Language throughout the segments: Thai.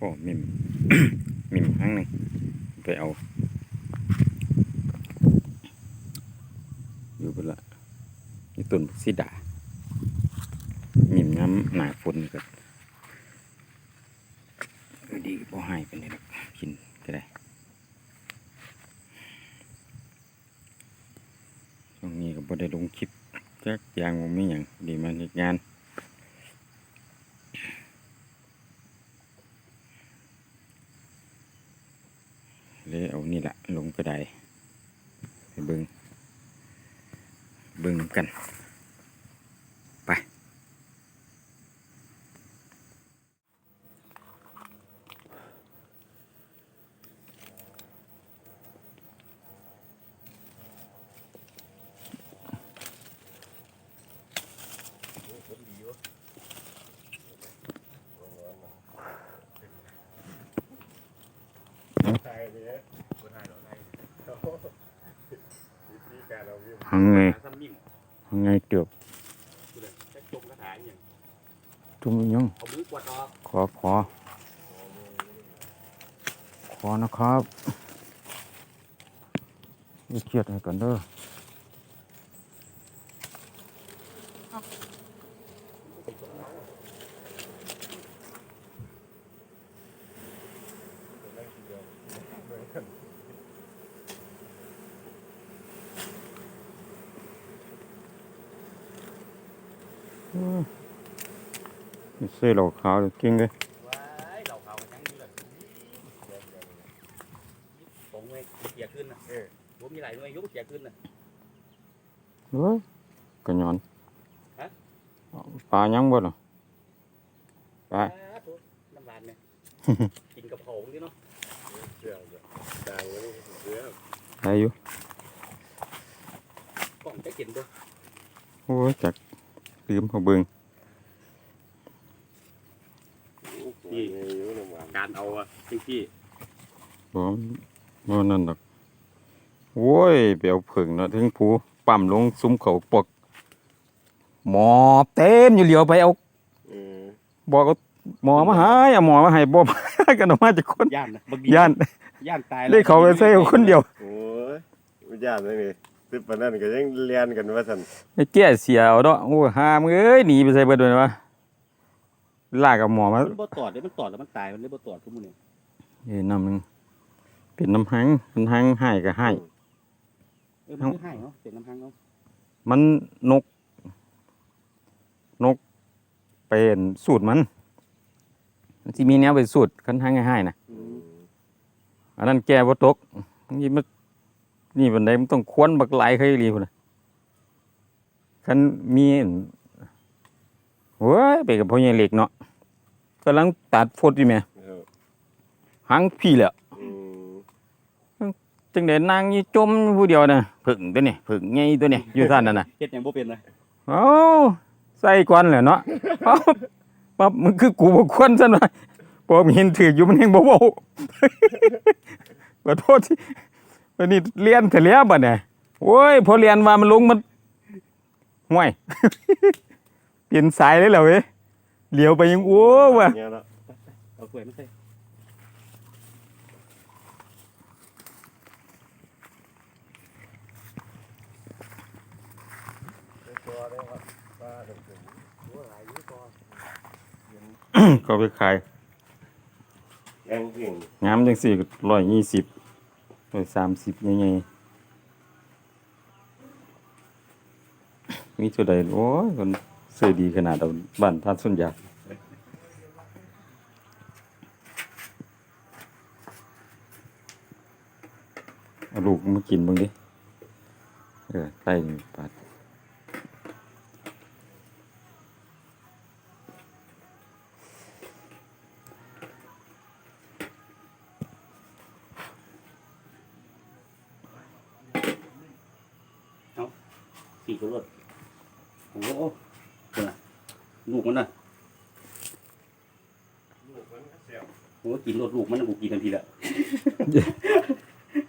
โอ้มิมมิมครั้งหนึ่งไปเอา อยู่บนละนี่ต้นสีดามิมน้ำหนาฝนก็เออดีพอหายไปเลยนะกินก็ได้ช่วงนี้ก็บ่ได้ลงคลิปจักอย่างบ่มีอย่างดีมาเฮ็ดงาน เลยเอานี่แหละลงกระไดไปเบิงเบิงกัน เนี่ยคนไทยเราไทยวิธีการเราวิ่งหังไงซ้ำมิ่งหังไงเกือบกูเลยแค่จมกระถางอย่างจุ่มอีหยังเอามือกวาดออกขอขอ ขอนะครับมีเครียดให้กันเด้อ นี่เสื้อเหล่าขาวเลยเก่งเลยว้ายเราเขากันทั้งนี้เลยผมไงเสียขึ้นนะเออผมมีหลายหน่วยยกเสียขึ้นนะเฮ้ยกระยอนฮะปลายังบ่ล่ะปลาน้ำลานเนี่ยกินกับผงดิเนาะเชื่อดังเลยเชื่อได้อยู่กล่องจะกินด้วยโอ้ยจักลืมเขาเบิงนี่การเอาอะจริงพี่บ่บ่นั่นดอกโว้ยไปเอาผึ่งเนาะถึงผูปั๊มลงซุ้มเขาปกหมอเต็มอยู่เหลียวไปเอาบอกเอาหมอมาหายเอาหมอมาให้บ่กันออกมาจากคนย่านนะย่านย่านตายเลยเขาไปใส่เอาคนเดียวโอ้ยไม่ากเลย นี่ซึปานนั่นก็ยังเรียนกันว่าสันไอ้แก่เสียเอาเนาะโอ้ยหามึงเอ้ยหนีไปใส่เบิดเลยวะลากกับหมอมามันบ่ตอดเลยมันตอดแล้วมันตายมันเลยบ่ตอดทุกมื้อนี่เอ้ยน้ำหนึงเป็นน้ำหังมันหังให้ก็ให้เออมันคือให้เนาะเป็นน้ำพังเนาะมันนก นกเป็นสูตรมันมันสิมีแนวไปสูตรคันหังให้ๆนะอืมอันนั้นแก่บ่ตกนี่มัน นี่บันไดมันต้องควนบักหลายเคยรีพุ่นน่ะคันมีอันโว้ยไปกับพ่อใหญ่เหล็กเนาะกำลังตัดฟดอยู่แม่เออหังพี่แหละอืมจังได๋นางยี่จมผู้เดียวน่ะผึ่งตัวนี้ผึ่งใหญ่ตัวนี้อยู่ซั่นนั่นน่ะเฮ็ดหยังบ่เป็นนะเอ้าใส่ก่อนแหละเนาะปั๊บปั๊บมันคือกูบ่ควรซั่นว่าพอมีเห็นถืออยู่มันยังบ่เว้าขอโทษที่ วันนี้เรียนเถอะแล้วบัดเนี่ยโอ้ยพอเรียนมามันลงมันห่วยเปลี่ยนสายเลยเหรอเว้ยเหลียวไปยังโอ้ว่ะเนี่ยเนาะเอาถ้วยมาใส่ตัวได้ครับว่าถึงถึงตัวหลายอยู่ก่อนก็ไปขายแองเก่งงามจังสี่ร้อยยี่สิบ ตัวสามสิบยังไงมีตัวใดโอ้ยคนเสื้อดีขนาดเอาบ้านท่านสุนยาเอาลูกมากินบ้างดิ เออไส้นี่ปัด สี่ตัวรถโอ้โหตัวน่ะลูกมันน่ะลูกมันก็เสียวโอ้กินรถลูกมันน่ะกูกินทันทีละ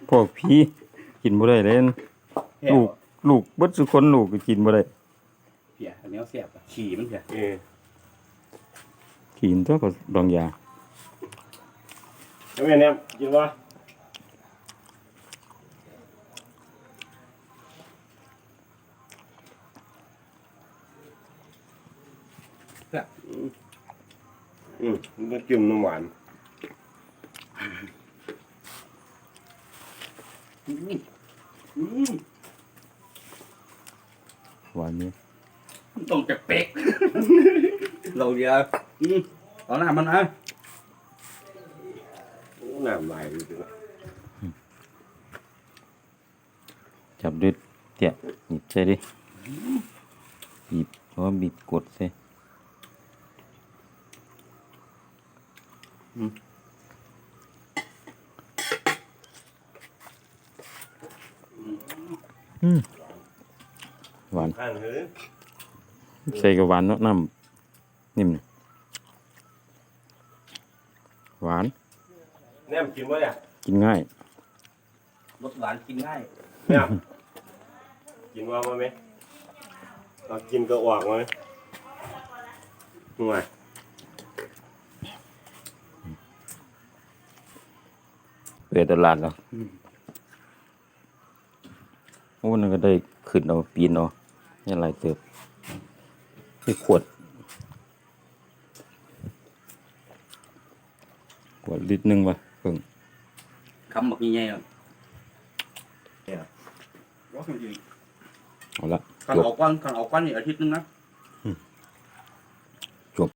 พวกพี่กินบ่ได้เลยแห้งลูกลูกเบิดสุคนลูกก็กินบ่ได้เพียอันนี้เอาแซ่บอะฉี่มันเพียเออกินตัวก็ดองยา แล้วแม่เนี่ยกินวะ อืมมันก็จิ้มน้ำหวานอืมอืมหวานนี้ต้องจะเป๊ก เราเดียวอืมเอาหน้ามันนะโอ้น้ำลายเลยนะจับด้วยเตี่ยหยิบใช่ดิบีบเพราะว่าบีบกดใส่ อืมหวานข้างเฮ้ยใส่กับหวานเนาะน้ำนิ่มนี่หวานแนมกินวะเนี่ยกินง่ายรสหวานกินง่ายเนี่ยกินว่ามาไหมเรากินก็ออกมาไหมห่วย เปิดตลาดแล้วโอ้นั่นก็ได้ขึ้นเอาปีนเอานี่อะไรเติบที่ขวด ขวดลิตรหนึ่งวะเพิ่งคำบอกยังไงอะเอาละกันจบออกก้อนกันออกก้อนนี่อาทิตย์นึงนะ